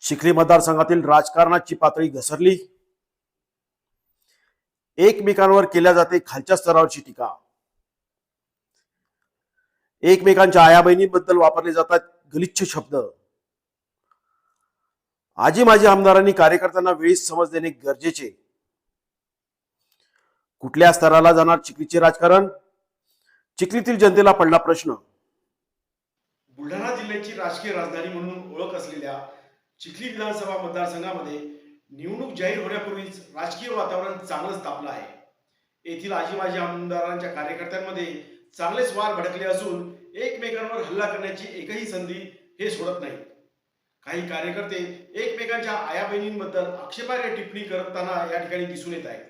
चिखली मतदारसंघातील राजकारणाची पातळी घसरली. एकमेकांवर केल्या जाते खालच्या स्तरावरची टीका. एकमेकांच्या आया बहिणीबद्दल वापरले जातात गलिच्छ शब्द. आजी माजी आमदारांनी कार्यकर्त्यांना वेळीच समज देणे गरजेचे. कुठल्या स्तराला जाणार चिखलीचे राजकारण? चिखलीतील जनतेला पडला प्रश्न. बुलढाणा जिल्ह्याची राजकीय राजधानी म्हणून ओळख असलेल्या चिखली विधानसभा मतदारसंघामध्ये निवडणूक जाहीर होण्यापूर्वीच राजकीय वातावरण चांगलंच तापलं आहे. येथील आजी माजी आमदारांच्या कार्यकर्त्यांमध्ये चांगलेच वार भडकले असून एकमेकांवर हल्ला करण्याची एकही संधी हे सोडत नाहीत. काही कार्यकर्ते एकमेकांच्या आया बहिणींबद्दल आक्षेपार्ह टिप्पणी करताना या ठिकाणी दिसून येत आहेत.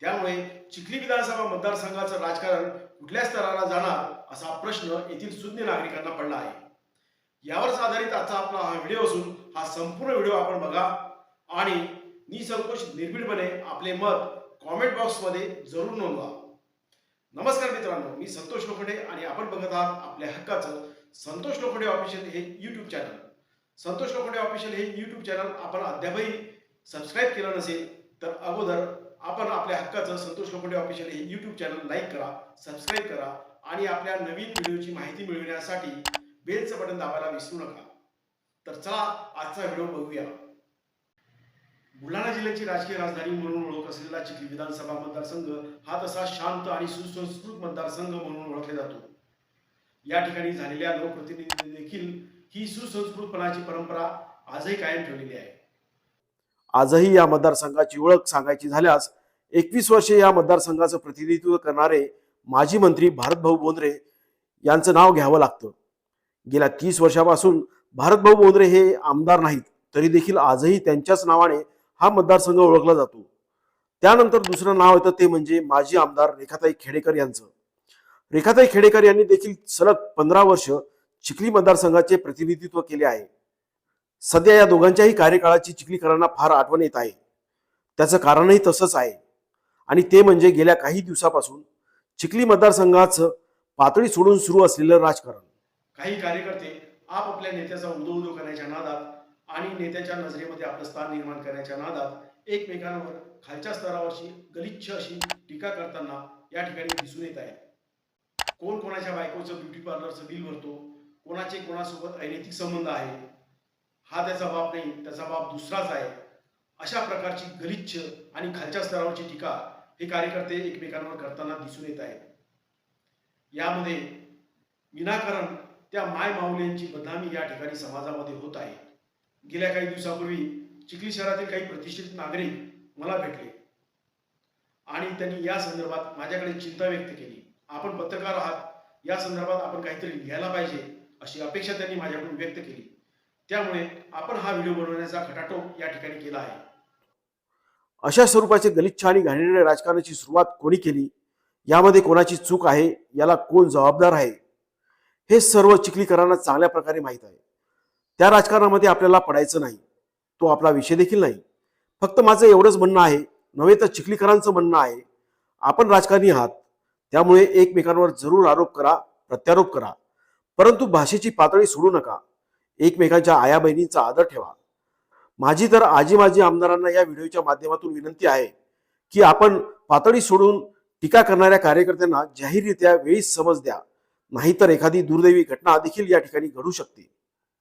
त्यामुळे चिखली विधानसभा मतदारसंघाचं राजकारण कुठल्या स्तराला जाणार असा प्रश्न येथील सुज्ञ नागरिकांना पडला आहे. यावरच आधारित आजचा आपला हा व्हिडिओ असून हा संपूर्ण व्हिडिओ आपण बघा. आणि निसंकोच निर्भीडपणे आपले मत कॉमेंट बॉक्समध्ये जरूर नोंदवा. नमस्कार मित्रांनो मी संतोष लोखंडे आणि आपण बघत आहात आपल्या हक्काचं संतोष लोखंडे ऑफिशियल हे YouTube channel Santosh Lokhande official हे यूट्यूब चॅनल आपण अद्यापही सबस्क्राईब केलं नसेल तर अगोदर आपण आपल्या हक्काचं संतोष लोखंडे ऑफिशियल हे यूट्यूब चॅनल लाईक करा सबस्क्राईब करा आणि आपल्या नवीन व्हिडिओची माहिती मिळविण्यासाठी बेलचं बटन दाबायला विसरू नका. तर चला आजचा व्हिडिओ बघूया. बुलढाणा जिल्ह्याची राजकीय राजधानी म्हणून ओळख असलेला चिखली विधानसभा मतदारसंघ हा तसा शांत आणि सुसंस्कृत मतदारसंघ म्हणून ओळखला जातो. या ठिकाणी झालेल्या लोकप्रतिनिधी देखील ही सुसंस्कृतपणाची परंपरा आजही कायम ठेवलेली आहे. आजही या मतदारसंघाची ओळख सांगायची झाल्यास एकवीस वर्षे या मतदारसंघाचं प्रतिनिधित्व करणारे माजी मंत्री भारतभाऊ बोंद्रे यांचं नाव घ्यावं लागतं. गेल्या तीस वर्षापासून भारतभाऊ बोंद्रे हे आमदार नाहीत तरी देखील आजही त्यांच्याच नावाने हा मतदारसंघ ओळखला जातो. त्यानंतर दुसरं नाव येतं ते म्हणजे माजी आमदार रेखाताई खेडेकर यांचं. रेखाताई खेडेकर यांनी देखील सलग पंधरा वर्ष चिखली मतदारसंघाचे प्रतिनिधित्व केले आहे. सध्या या दोघांच्याही कार्यकाळाची चिखलीकरांना फार आठवण येत आहे. त्याचं कारणही तसंच आहे. आणि ते म्हणजे गेल्या काही दिवसापासून चिखली मतदारसंघाचं पातळी सोडून सुरू असलेलं राजकारण. काही कार्यकर्ते आपापल्या नेत्याचा उदो उदो करण्याच्या नादात आणि नेत्याच्या नजरेमध्ये आपलं स्थान निर्माण करण्याच्या नादात एकमेकांवर खालच्या स्तरावरची गलिच्छ अशी टीका करताना या ठिकाणी दिसून येत आहे. कोण कोणाच्या बायकोचं ब्युटी पार्लरचं बिल भरतो कोणाचे कोणासोबत अनैतिक संबंध आहे हा त्याचा बाप नाही त्याचा बाप दुसराच आहे अशा प्रकारची गलिच्छ आणि खालच्या स्तरावरची टीका हे कार्यकर्ते एकमेकांवर करताना दिसून येत आहेत. यामध्ये विनाकारण त्या माय माऊलींची बदनामी या ठिकाणी समाजामध्ये होत आहे. गेल्या काही दिवसापूर्वी चिखली शहरातील काही प्रतिष्ठित नागरिक मला भेटले. आणि त्यांनी या संदर्भात माझ्याकडे चिंता व्यक्त केली. आपण पत्रकार आहात. या संदर्भात आपण काहीतरी लिहायला पाहिजे अशी अपेक्षा त्यांनी माझ्याकडून व्यक्त केली. त्यामुळे आपण हा व्हिडिओ बनवण्याचा खटाटोप या ठिकाणी केला आहे. अशा स्वरूपाचे गलिच्छ आणि घाणेरड्या राजकारणाची सुरुवात कोणी केली? यामध्ये कोणाची चूक आहे? याला कोण जबाबदार आहे? हे सर्व चिखलीकरांना चांगल्या प्रकारे माहीत आहे. त्या राजकारणामध्ये आपल्याला पडायचं नाही. तो आपला विषय देखील नाही. फक्त माझं एवढंच म्हणणं आहे नव्हे तर चिखलीकरांचं म्हणणं आहे आपण राजकारणी आहात. त्यामुळे एकमेकांवर जरूर आरोप करा प्रत्यारोप करा. परंतु भाषेची पातळी सोडू नका. एकमेकांच्या आया बहिणींचा आदर ठेवा. माझी तर आजी माजी आमदारांना या व्हिडिओच्या माध्यमातून विनंती आहे की आपण पातळी सोडून टीका करणाऱ्या कार्यकर्त्यांना जाहीररित्या वेळीच समज द्या. नाहीतर एखादी दुर्दैवी घटना देखील या ठिकाणी घडू शकते.